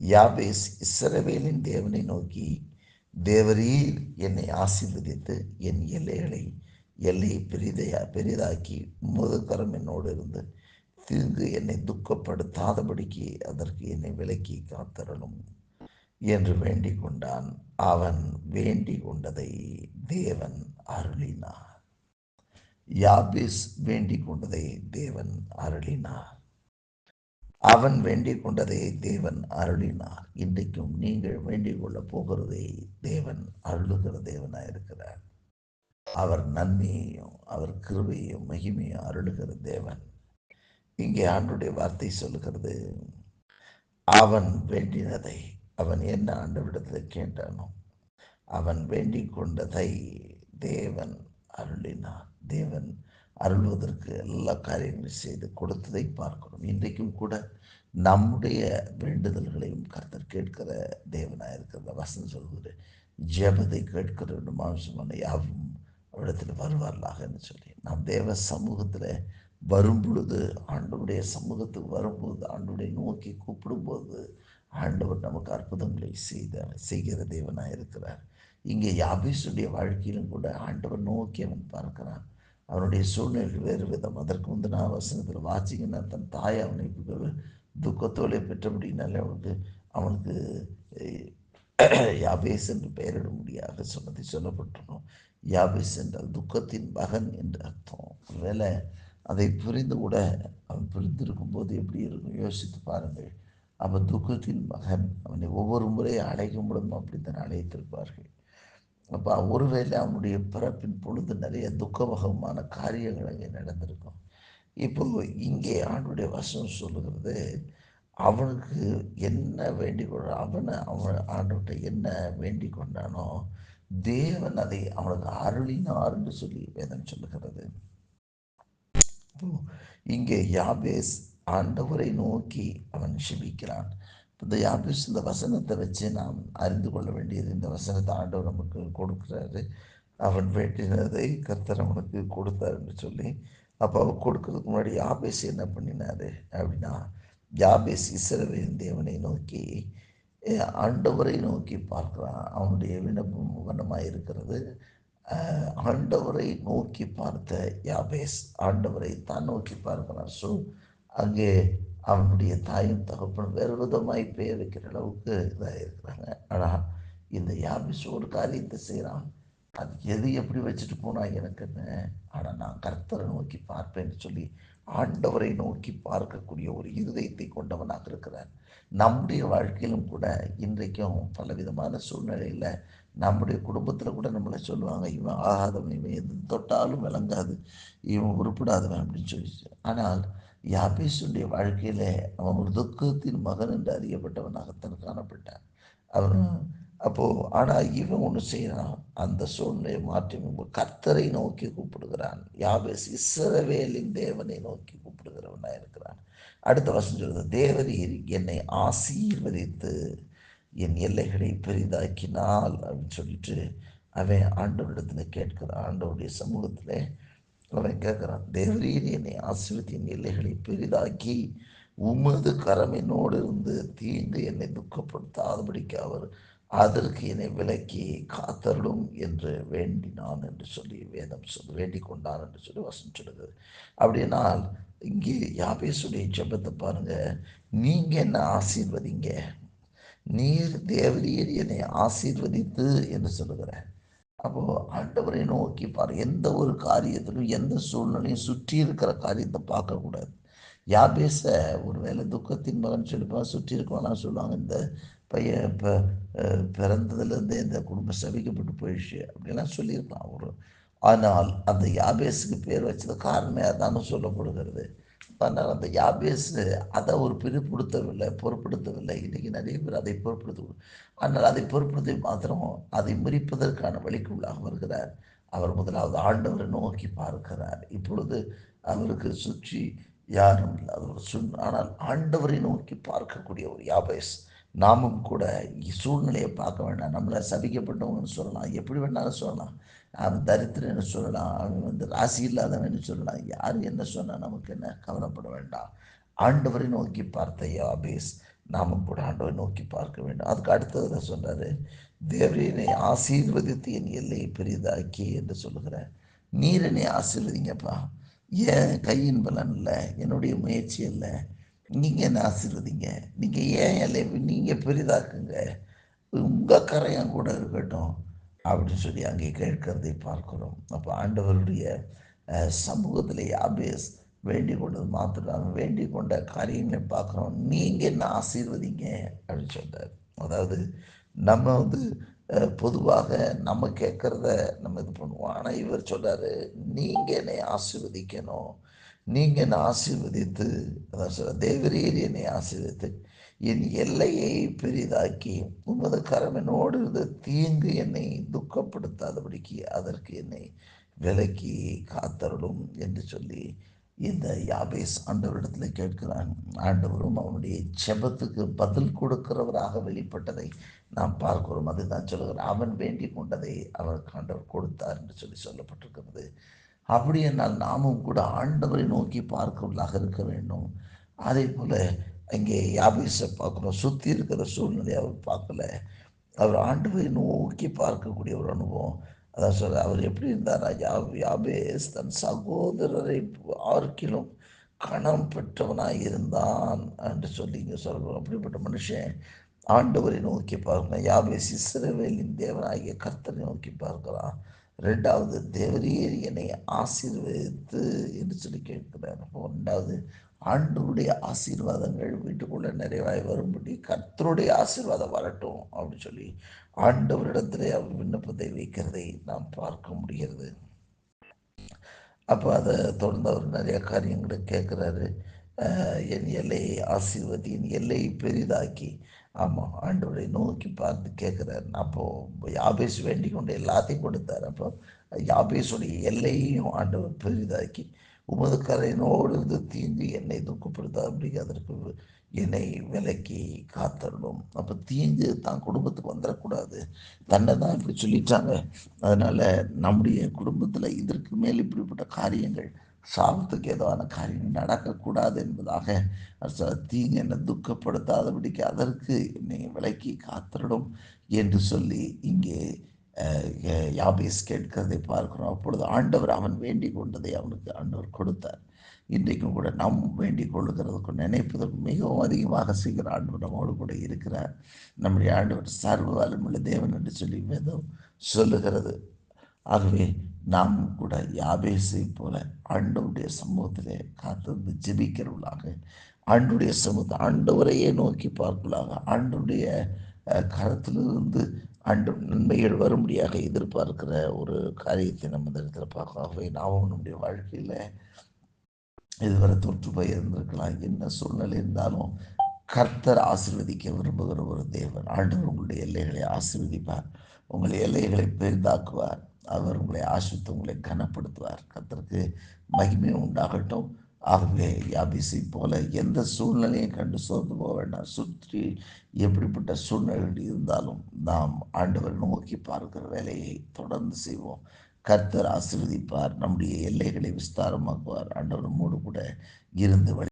யாபேஸ் இஸ்ரவேலின் தேவனை நோக்கி தேவரீர் என்னை ஆசீர்வதித்து என் எல்லைகளை எல்லையை பெரிதையா பெரிதாக்கி முதுகரம் என்னோடு இருந்து தீங்கு என்னை துக்கப்படுத்தாதபடிக்கு அதற்கு என்னை விலக்கி காத்தரணும் என்று வேண்டிக் கொண்டான். அவன் வேண்டி கொண்டதை தேவன் அருளினார். யாபிஸ் வேண்டிக் கொண்டதை தேவன் அருளினார். அவன் வேண்டிக் கொண்டதை தேவன் அருளினார். இன்றைக்கும் நீங்கள் வேண்டிக் கொள்ள போகிறதை தேவன் அருளுகிற தேவனாக இருக்கிறார் அவர் நன்மையையும் அவர் கிருபையையும் மகிமையும் அருளுகிற தேவன். இங்கே ஆண்டுடைய வார்த்தை சொல்லுகிறது அவன் வேண்டினதை அவன் என்ன ஆண்டவிடத்தில் கேட்டானோ அவன் வேண்டிக் கொண்டதை தேவன் அருளினார். தேவன் அருள்வதற்கு எல்லா காரியங்களையும் செய்து கொடுத்ததை பார்க்கிறோம். இன்றைக்கும் கூட நம்முடைய வேண்டுதல்களையும் கர்த்தர் கேட்கிற தேவனாக இருக்கிற வசனம் சொல்கிற ஜெபத்தை கேட்கிற மாம்சமான யாவும் அவரிடத்தில் வருவார்களாக என்று சொல்லி. நாம் தேவ சமூகத்தில் வரும் பொழுது ஆண்டவருடைய சமூகத்துக்கு வரும்போது ஆண்டுடைய நோக்கி கூப்பிடும்போது ஆண்டவர் நமக்கு அற்புதங்களை செய்த செய்கிற தேவனாக இருக்கிறார். இங்கே யாபேசுடைய வாழ்க்கையிலும் கூட ஆண்டவர் நோக்கி அவன் பார்க்கிறான். அவனுடைய சூழ்நிலை வேறு விதம். அதற்கு வந்து நான் வசனத்தில் வாசிங்கன்னா தன் தாய் அவனை துக்கத்தோலை பெற்றபடினாலே அவனுக்கு அவனுக்கு யாபேஸ் என்று பெயரிட முடியாத சொன்னதை சொல்லப்பட்டிருக்கோம். யாபேஸ் என்றால் துக்கத்தின் மகன் என்று அர்த்தம். ஒருவேளை அதை புரிந்து கூட அவன் புரிந்திருக்கும் போது எப்படி இருக்கும்? யோசித்து பாருங்கள். அவன் துக்கத்தின் மகன். அவனை ஒவ்வொரு முறை அழைக்கும் பொழுதும் அப்படித்தான் அழைத்திருப்பார்கள். அப்போ ஒருவேளை அவனுடைய பிறப்பின் பொழுது நிறைய துக்கமுகமான காரியங்கள் அங்கே நடந்திருக்கும். இப்போ இங்கே ஆண்டுடைய வசனம் சொல்லுகிறது அவனுக்கு என்ன வேண்டிக் கொண்ட அவனை அவன் ஆண்டுகிட்ட என்ன வேண்டிக் கொண்டானோ தேவன் அதை அவனுக்கு அருளினார் சொல்லி வேதம் சொல்லுகிறது. இங்கே யாபேஸ் ஆண்டவரை நோக்கி அவன் செபிக்கிறான். இந்த யாபேஸ் இந்த வசனத்தை வச்சு நாம் அறிந்து கொள்ள வேண்டியது. இந்த வசனத்தை ஆண்டவர் நமக்கு கொடுக்குறாரு. அவன் வேண்டினதை கர்த்தர் அவனுக்கு கொடுத்தாருன்னு சொல்லி அப்போ அவர் கொடுக்கறதுக்கு முன்னாடி யாபேஸ் என்ன பண்ணினாரு அப்படின்னா யாபேஸ் இஸ்ரவேலின் தேவனை நோக்கி ஆண்டவரை நோக்கி பார்க்கிறான். அவனுடைய விண்ணப்பம் வண்ணமாக இருக்கிறது. ஆண்டவரை நோக்கி பார்த்த யாபேஸ் ஆண்டவரை தான் நோக்கி பார்க்கிறான். ஸோ அங்கே அவனுடைய தாயும் தகப்பனும் வேறு விதமாய் பெயர் வைக்கிற அளவுக்கு இதாக இருக்கிறாங்க. ஆனால் இந்த யாபிசு ஒரு காரியத்தை செய்கிறான் அது எது எப்படி வச்சுட்டு போனா எனக்குன்னு? ஆனால் நான் கர்த்தரை நோக்கி பார்ப்பேன்னு சொல்லி ஆண்டவரை நோக்கி பார்க்கக்கூடிய ஒரு இருதயத்தை கொண்டவனாக இருக்கிறார். நம்முடைய வாழ்க்கையிலும் கூட இன்றைக்கும் பலவிதமான சூழ்நிலையில் நம்முடைய குடும்பத்தில் கூட நம்மளை சொல்லுவாங்க இவன் ஆகாதவன் இவன் எது தொட்டாலும் விளங்காது இவன் உருப்படாதவன் அப்படின்னு சொல்லி. ஆனால் யாபேசுடைய வாழ்க்கையில் அவன் ஒரு துக்கத்தின் மகன் என்று அறியப்பட்டவனாகத்தான் காணப்பட்டான். அவன் அப்போது ஆனால் இவன் ஒன்று செய்கிறான் அந்த சூழ்நிலையை மாற்றி கர்த்தரை நோக்கி கூப்பிடுகிறான். யாபேஸ் இஸ்ரவேலின் தேவனை நோக்கி கூப்பிடுகிறவனாக இருக்கிறான். அடுத்த வசனம் சொல்கிறது தேவரீர் என்னை ஆசீர்வதித்து என் எல்லைகளை பெரிதாக்கினால் அப்படின்னு சொல்லிட்டு அவன் ஆண்டவரிடத்தில் கேட்கிறான். ஆண்டவருடைய சமூகத்தில் அவன் கேட்குறான் தேவரீர் என்னை ஆசிரியத்தின் எல்லைகளை பெரிதாக்கி உமது கரமினோடு இருந்து தீங்கு என்னை துக்கப்படுத்தாதபடிக்கு அவர் அதற்கு என்னை விலக்கி காத்தருளும் என்று வேண்டினான் என்று சொல்லி வேதம் சொல்லி வேண்டிக் கொண்டான் என்று சொல்லி வசனம் சொல்லுகிறது அப்படின்னால் இங்கே யாபேசுடைய ஜபத்தை பாருங்க. நீங்க என்ன ஆசீர்வதிங்க? நீர் தேவரீர் என்னை ஆசீர்வதித்து என்று சொல்லுகிறேன் அப்போ ஆண்டவரை நோக்கி பாரு எந்த ஒரு காரியத்திலும் எந்த சூழ்நிலையும் சுற்றி இருக்கிற காரியத்தை பார்க்கக்கூடாது யாபேச ஒருவேளை துக்கத்தின் மகன் சொல்லிப்பா சுற்றி இருக்கவனா சொல்லுவாங்க இந்த பையன் இப்போ பிறந்ததுலேருந்தே இந்த குடும்பம் சபிக்கப்பட்டு போயிடுச்சு அப்படிலாம் சொல்லியிருக்கலாம் ஒரு ஆனால் அந்த யாபேஸுக்கு பேர் வச்சது காரணமே அதான்னு சொல்லப்படுகிறது. ஆனால் அந்த யாபேஸ் அதை ஒரு பிரிப்படுத்தவில்லை பொருட்படுத்தவில்லை. இன்றைக்கி நிறைய பேர் அதை பொருட்படுத்த ஆனால் அதை பொருட்படுத்தி மாத்திரம் அதை முறிப்பதற்கான வழிக்குள்ளாக வருகிறார். அவர் முதலாவது ஆண்டவரை நோக்கி பார்க்கிறார். இப்பொழுது அவருக்கு சுற்றி யாரும் இல்லாத ஒரு சுண் ஆனால் ஆண்டவரை நோக்கி பார்க்கக்கூடிய ஒரு யாபேஸ். நாமும் கூட சூழ்நிலையை பார்க்க வேண்டாம். நம்மளை சபிக்கப்பட்டவங்கன்னு சொல்லலாம். எப்படி வேணாலும் சொல்லலாம். அவன் தரித்திரன்னு சொல்லலாம். அவன் வந்து ராசி இல்லாதவன்னு சொல்லலாம். யார் என்ன சொன்னால் நமக்கு என்ன? கவலைப்பட வேண்டாம். ஆண்டவரை நோக்கி பார்த்த யாபேஸ் நாமும் கூட ஆண்டவரை நோக்கி பார்க்க வேண்டும். அதுக்கு அடுத்தது சொன்னார் தேவரீனை ஆசீர்வதித்து என் எல்லையை பெரிதாக்கி என்று சொல்லுகிறேன் நீர் என்னை ஆசீர்வதிங்கப்பா. ஏன் கையின் பலன் இல்லை? என்னுடைய முயற்சி இல்லை நீங்கள் என்ன ஆசீர்வதிங்க? நீங்கள் ஏன் எல்லை நீங்கள் பெரிதாக்குங்க. உங்கள் கரையம் கூட இருக்கட்டும். அப்படின்னு சொல்லி அங்கே கேட்கறதை பார்க்கிறோம். அப்போ ஆண்டவருடைய சமூகத்தில் யாபேஸ் வேண்டி கொண்டது மாத்திரம் வேண்டி கொண்ட காரியங்களை பார்க்குறோம். நீங்கள் என்ன ஆசீர்வதிங்க அப்படின்னு சொல்கிறார் அதாவது நம்ம வந்து பொதுவாக நம்ம கேட்குறத நம்ம இது பண்ணுவோம். ஆனால் இவர் சொல்கிறாரு நீங்கள் என்னை ஆசீர்வதிக்கணும். நீங்கள் என்னை ஆசீர்வதித்து அதான் சொல்ல தேவரீர் என்னை ஆசீர்வதித்து என் எல்லையை பெரிதாக்கி உமது கரமனோடு இருந்த தீங்கு என்னை துக்கப்படுத்தாதபடிக்கு அதற்கு என்னை விலக்கி காத்தருளும் என்று சொல்லி இந்த யாபேஸ் ஆண்டவரிடத்தில் கேட்கிறான். ஆண்டவரும் அவனுடைய செபத்துக்கு பதில் கொடுக்கிறவராக வெளிப்பட்டதை நாம் பார்க்கிறோம். அதுதான் சொல்கிறார் அவன் வேண்டி கொண்டதை அவருக்கு ஆண்டவர் கொடுத்தார் என்று சொல்லி சொல்லப்பட்டிருக்கிறது. அப்படி என்னால் நாமும் கூட ஆண்டவரை நோக்கி பார்க்கிறவர்களாக இருக்க வேண்டும். அதே போல் அங்கே யாபேஸை பார்க்குறோம் சுற்றி இருக்கிற சூழ்நிலையை அவர் பார்க்கல. அவர் ஆண்டவரை நோக்கி பார்க்கக்கூடிய ஒரு அனுபவம். அதான் சொல்ல அவர் எப்படி இருந்தார்? யா யாபேஸ் தன் சகோதரரை ஆர்க்கிலும் கணம் பெற்றவனாக இருந்தான் என்று சொல்லி இங்கே சொல்கிறோம் அப்படிப்பட்ட மனுஷன் ஆண்டவரை நோக்கி பார்க்கணும். யாபேஸ் இஸ்ரவேலின் தேவனாகிய கர்த்தரை நோக்கி பார்க்கிறான். ரெண்டாவது தேவரீர் என்னை ஆசீர்வதித்து என்று சொல்லி கேட்கிறார். ரெண்டாவது ஆண்டவருடைய ஆசீர்வாதங்கள் வீட்டுக்குள்ள நிறைவாய் வரும்படி கர்த்தருடைய ஆசீர்வாதம் வரட்டும் அப்படின்னு சொல்லி ஆண்டவரிடத்திலே அவர் விண்ணப்பத்தை வைக்கிறதை நாம் பார்க்க முடிகிறது. அப்போ அதை தொடர்ந்து அவர் நிறைய காரியங்களை கேட்குறாரு. என் எல்லையை ஆசீர்வதி என் எல்லையை பெரிதாக்கி ஆமாம் ஆண்டவரை நோக்கி பார்த்து கேட்குறாரு. அப்போது யாபேஸ் வேண்டி கொண்டு எல்லாத்தையும் கொடுத்தார். அப்போ யாபேஸுடைய எல்லையையும் ஆண்டவர் பெரிதாக்கி உமது கரையினோடு இருந்து தீங்கு என்னை துக்கப்படுத்தாது. அப்படி அதற்கு என்னை விலக்கி காத்தரணும் அப்போ தீங்கு தான் குடும்பத்துக்கு வந்துடக்கூடாது தன்னை தான் இப்படி சொல்லிட்டாங்க. அதனால் நம்முடைய குடும்பத்தில் இதற்கு மேல் இப்படிப்பட்ட காரியங்கள் சாபத்துக்கு ஏதுவான காரியம் நடக்கக்கூடாது என்பதாக தீங்கு என்னை துக்கப்படுத்தாதபடிக்கு அதற்கு என்னை விலக்கி காத்திரடும் என்று சொல்லி இங்கே யாபேஸ் கேட்கிறதை பார்க்கிறோம். அப்பொழுது ஆண்டவர் அவன் வேண்டிக் கொண்டதை அவனுக்கு ஆண்டவர் கொடுத்தார். இன்றைக்கும் கூட நாம் வேண்டிக் கொள்ளுகிறதுக்கும் நினைப்பதற்கும் மிகவும் அதிகமாக செய்கிற ஆண்டவர் நம்மோடு கூட இருக்கிறார். நம்முடைய ஆண்டவர் சர்வ வளமுள்ள தேவன் என்று சொல்லி வேதம் சொல்லுகிறது. ஆகவே நாம் கூட யாபேசை போல ஆண்டவருடைய சமூகத்திலே காத்திருந்து ஜெபிக்கிறவர்களாக ஆண்டுடைய சமூகத்தை ஆண்டவரையே நோக்கி பார்க்கலாக ஆண்டுடைய கரத்திலிருந்து அன்று நன்மைகள் வரும்படியாக எதிர்பார்க்கிற ஒரு காரியத்தை நம்ம இந்த இடத்துல பார்க்கலாம் ஆகவே நாமும் நம்முடைய வாழ்க்கையில் இதுவரை தொற்று போய் இருந்திருக்கலாம். என்ன சூழ்நிலை இருந்தாலும் கர்த்தர் ஆசிர்வதிக்க விரும்புகிற ஒரு தேவன். ஆண்டவர் உங்களுடைய எல்லைகளை ஆசிர்வதிப்பார். உங்களுடைய எல்லைகளை பெரிதாக்குவார். அவர் உங்களை ஆசித்து உங்களை கனப்படுத்துவார். கர்த்தருக்கு மகிமை உண்டாகட்டும். ஆகவே யாபிசை போல எந்த சூழ்நிலையும் கண்டு சோர்ந்து போக வேண்டாம். சுற்றி எப்படிப்பட்ட சூழ்நிலைகள் இருந்தாலும் நாம் ஆண்டவர் நோக்கி பார்க்கிற வேலையை தொடர்ந்து செய்வோம். கர்த்தர் ஆசிர்வதிப்பார். நம்முடைய எல்லைகளை விஸ்தாரமாக்குவார். ஆண்டவர் மூடு கூட இருந்து